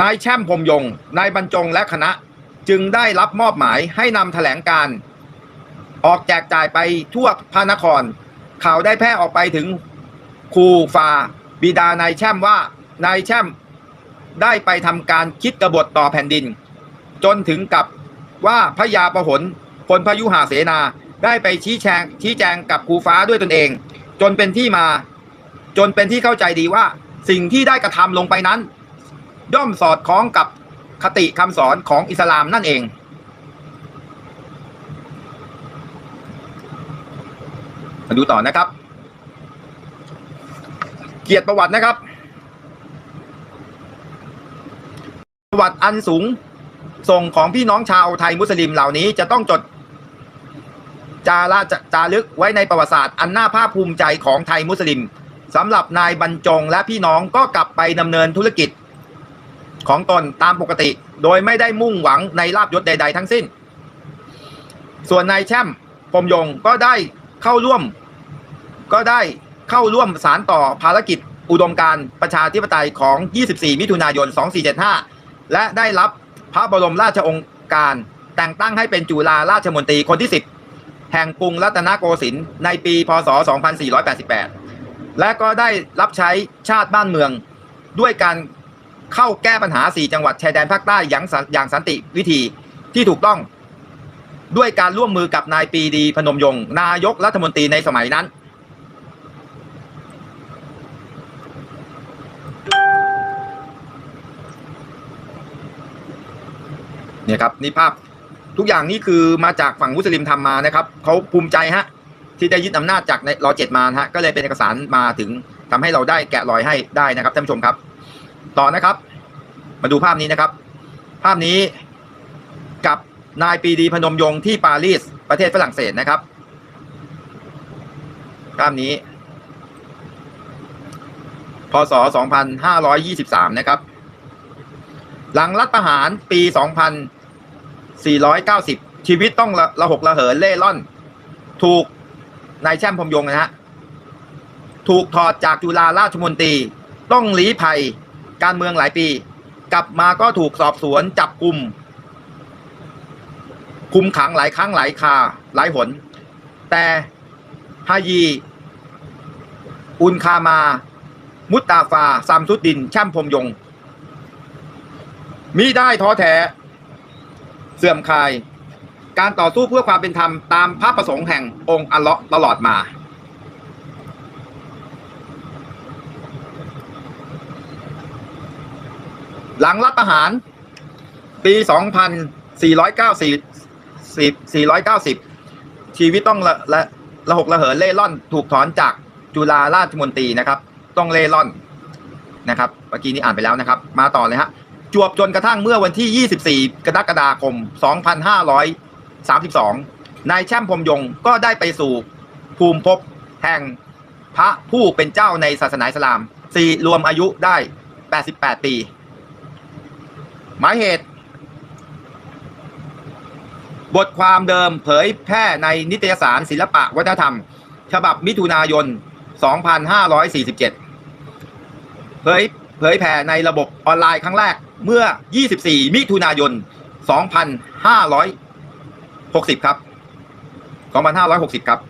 นายแช่มพรมยง นายบรรจงและคณะจึงได้รับมอบหมายให้นำแถลงการ ออกแจกจ่ายไปทั่วพระนคร ข่าวได้แพร่ออกไปถึงครูฟาบิดานายแช่มว่านายแช่มได้ไปทำการคิดกบฏต่อแผ่นดิน จนถึงกับว่าพระยาประหลพลพยุหาเสนาได้ไปชี้แจงชี้แจงกับครูฟ้าด้วยตนเอง จนเป็นที่มา จนเป็นที่เข้าใจดีว่าสิ่งที่ได้กระทำลงไปนั้น ย่อมสอดคล้องกับคติคำสอนของอิสลามนั่นเอง มาดูต่อนะครับ เกียรติประวัตินะครับ ประวัติอันสูงส่งของพี่น้องชาวไทยมุสลิมเหล่านี้จะต้องจดจาระจารึกไว้ในประวัติศาสตร์อันน่าภาคภูมิใจของไทยมุสลิมสำหรับนายบรรจงและพี่น้องก็กลับไปดำเนินธุรกิจ ของตนตามปกติ โดยไม่ได้มุ่งหวังในลาบยศใด ๆ ทั้งสิ้น ส่วนนายแช่มพรมยงก็ได้เข้าร่วม ก็ได้เข้าร่วมสารต่อภารกิจอุดมการประชาธิปไตยของ 24 มิถุนายน 2475 และได้รับพระบรมราชองค์การ แต่งตั้งให้เป็นจุฬาราชมนตรีคนที่ 10 แห่งกรุงรัตนโกสินทร์ในปี พศ 2488 และก็ได้รับใช้ชาติบ้านเมืองด้วยการ เข้าแก้ปัญหา 4 จังหวัดชายแดนภาคใต้อย่างสันอย่างสันติวิธีที่ถูกต้อง ด้วยการร่วมมือกับนายปีดีพนมยงค์นายกรัฐมนตรีในสมัยนั้น เนี่ยครับนี่ภาพทุกอย่างนี่คือมาจากฝั่งมุสลิมทำมานะครับเขาภูมิใจฮะที่ได้ยึดอำนาจจากในรอเจ็ดมาฮะก็เลยเป็นเอกสารมาถึงทำให้เราได้แกะรอยให้ได้นะครับท่านผู้ชมครับ ต่อนะครับ มาดูภาพนี้นะครับ ภาพนี้กับนายปีดีพนมยงค์ที่ปารีสประเทศฝรั่งเศสนะครับภาพนี้ พศ 2523 นะครับ หลังรัฐประหารปี 2490 ชีวิตต้องระระหกระเหินเล่ร่อน ถูกนายแช่มพมยงนะฮะ ถูกถอดจากจุฬาราชมนตรี ต้องลี้ภัย การเมืองหลายปี กลับมาก็ถูกสอบสวนจับกลุ่ม คุมขังหลายครั้งหลายคาหลายหน แต่ฮายี อุนคามา มุตตาฟาซามสุดดิน แช่มพรมยง มิได้ท้อแท้ เสื่อมคลาย การต่อสู้เพื่อความเป็นธรรมตามพระประสงค์แห่งองค์อัลเลาะห์ตลอดมา หลังรัฐประหาร ปี 2490 490 ชีวิตต้องละละระหกระเหินเล่ร่อนถูกถอนจากจุฬาราชมนตรีนะครับ ต้องเล่ร่อนนะครับเมื่อกี้นี้อ่านไปแล้วนะครับ มาต่อเลยฮะจวบจนกระทั่งเมื่อวันที่ 24 กรกฎาคม 2532 นายแช่มพรมยงก็ได้ไปสู่ภูมิภพแห่งพระผู้เป็นเจ้าในศาสนาอิสลามสี่รวมอายุได้ 88 ปี หมายเหตุ บทความเดิมเผยแพร่ในนิตยสารศิลปะวัฒนธรรม ฉบับมิถุนายน 2547 เผยเผยแผ่ในระบบออนไลน์ครั้งแรกเมื่อ 24 มิถุนายน 2560 ครับ 2560 ครับ